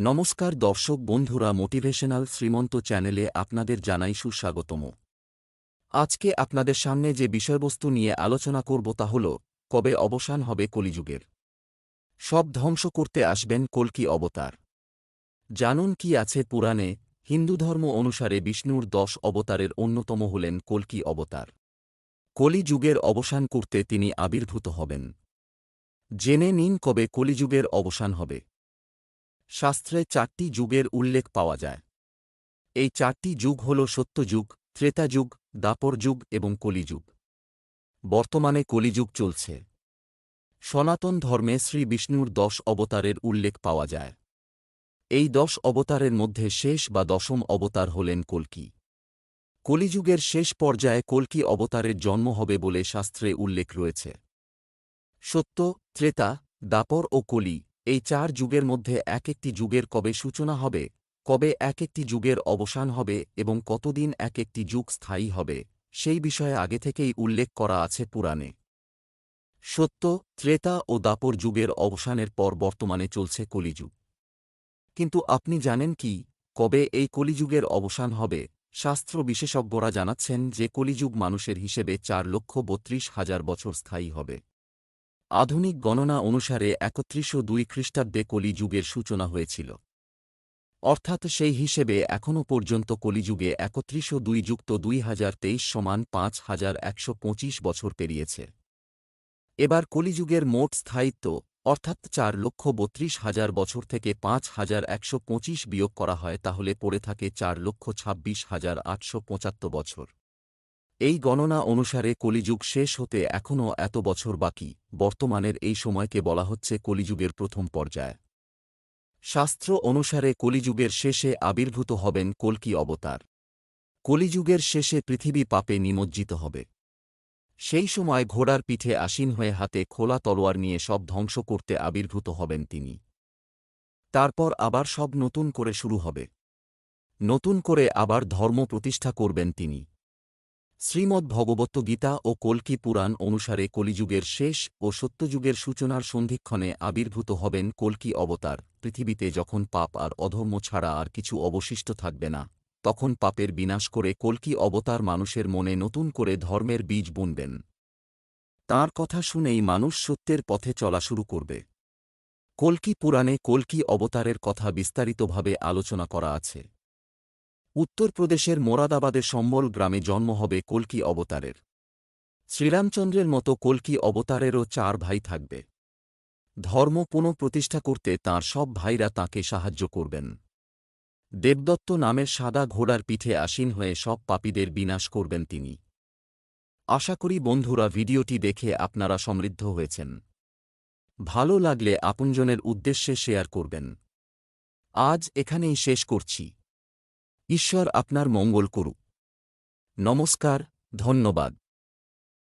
নমস্কার দর্শক বন্ধুরা মোটিভেশনাল শ্রীমন্ত চ্যানেলে আপনাদের জানাই সুস্বাগতম। আজকে আপনাদের সামনে যে বিষয়বস্তু নিয়ে আলোচনা করব তা হল, কবে অবসান হবে কলিযুগের। সব ধ্বংস করতে আসবেন কল্কি অবতার। জানুন কি আছে পুরাণে, হিন্দু ধর্ম অনুসারে বিষ্ণুর দশ অবতারের অন্যতম হলেন কল্কি অবতার। কলিযুগের অবসান করতে তিনি আবির্ভূত হবেন। জেনে নিন কবে কলিযুগের অবসান হবে। শাস্ত্রে চারটি যুগের উল্লেখ পাওয়া যায়। এই চারটি যুগ হল সত্যযুগ, ত্রেতাযুগ দাপর যুগ এবং কলিযুগ। বর্তমানে কলিযুগ চলছে। সনাতন ধর্মে শ্রী বিষ্ণুর দশ অবতারের উল্লেখ পাওয়া যায়। এই দশ অবতারের মধ্যে শেষ বা দশম অবতার হলেন কল্কি। কলিযুগের শেষ পর্যায়ে কল্কি অবতারের জন্ম হবে বলে শাস্ত্রে উল্লেখ রয়েছে। সত্য, ত্রেতা, দাপর ও কলি এই চার যুগের মধ্যে এক একটি যুগের কবে সূচনা হবে, কবে এক একটি যুগের অবসান হবে এবং কতদিন এক একটি যুগ স্থায়ী হবে, সেই বিষয়ে আগে থেকেই উল্লেখ করা আছে পুরাণে। সত্য, ত্রেতা ও দাপর যুগের অবসানের পর বর্তমানে চলছে কলিযুগ। কিন্তু আপনি জানেন কি, কবে এই কলিযুগের অবসান হবে, শাস্ত্র বিশেষজ্ঞরা জানাচ্ছেন যে কলিযুগ মানুষের হিসেবে চার লক্ষ বত্রিশ হাজার বছর স্থায়ী হবে। আধুনিক গণনা অনুসারে একত্রিশশো দুই খ্রিস্টাব্দে কলিযুগের সূচনা হয়েছিল। অর্থাৎ সেই হিসেবে এখনও পর্যন্ত কলিযুগে একত্রিশশো দুই যুক্ত দুই হাজার তেইশ সমান পাঁচ হাজার একশো পঁচিশ বছর পেরিয়েছে। এবার কলিযুগের মোট স্থায়িত্ব, অর্থাৎ চার লক্ষ বত্রিশ হাজার বছর থেকে পাঁচ হাজার একশো পঁচিশ বিয়োগ করা হয় তাহলে পড়ে থাকে চার লক্ষ ছাব্বিশ হাজার আটশো পঁচাত্তর বছর। এই গণনা অনুসারে কলিযুগ শেষ হতে এখনও এত বছর বাকি, বর্তমানের এই সময়কে বলা হচ্ছে কলিযুগের প্রথম পর্যায়। শাস্ত্র অনুসারে কলিযুগের শেষে আবির্ভূত হবেন কল্কি অবতার। কলিযুগের শেষে পৃথিবী পাপে নিমজ্জিত হবে। সেই সময় ঘোড়ার পিঠে আসীন হয়ে হাতে খোলা তলোয়ার নিয়ে সব ধ্বংস করতে আবির্ভূত হবেন তিনি। তারপর আবার সব নতুন করে শুরু হবে। নতুন করে আবার ধর্ম প্রতিষ্ঠা করবেন তিনি। শ্রীমদ্ ভগবত গীতা ও কল্কি পুরাণ অনুসারে কলিযুগের শেষ ও সত্যযুগের সূচনার সন্ধিক্ষণে আবির্ভূত হবেন কল্কি অবতার। পৃথিবীতে যখন পাপ আর অধর্ম ছাড়া আর কিছু অবশিষ্ট থাকবে না, তখন পাপের বিনাশ করে কল্কি অবতার মানুষের মনে নতুন করে ধর্মের বীজ বুনবেন। তাঁর কথা শুনেই মানুষ সত্যের পথে চলা শুরু করবে। কল্কি পুরাণে কল্কি অবতারের কথা বিস্তারিতভাবে আলোচনা করা আছে। উত্তরপ্রদেশের মোরাদাবাদের সম্বল গ্রামে জন্ম হবে কল্কি অবতারের। শ্রীরামচন্দ্রের মতো কল্কি অবতারেরও চার ভাই থাকবে। ধর্ম পুনঃপ্রতিষ্ঠা করতে তাঁর সব ভাইরা তাঁকে সাহায্য করবেন। দেবদত্ত নামের সাদা ঘোড়ার পিঠে আসীন হয়ে সব পাপীদের বিনাশ করবেন তিনি। আশা করি বন্ধুরা ভিডিওটি দেখে আপনারা সমৃদ্ধ হয়েছেন। ভালো লাগলে আপনজনের উদ্দেশ্যে শেয়ার করবেন। আজ এখানেই শেষ করছি। ঈশ্বর আপনার মঙ্গল করুক। নমস্কার ধন্যবাদ।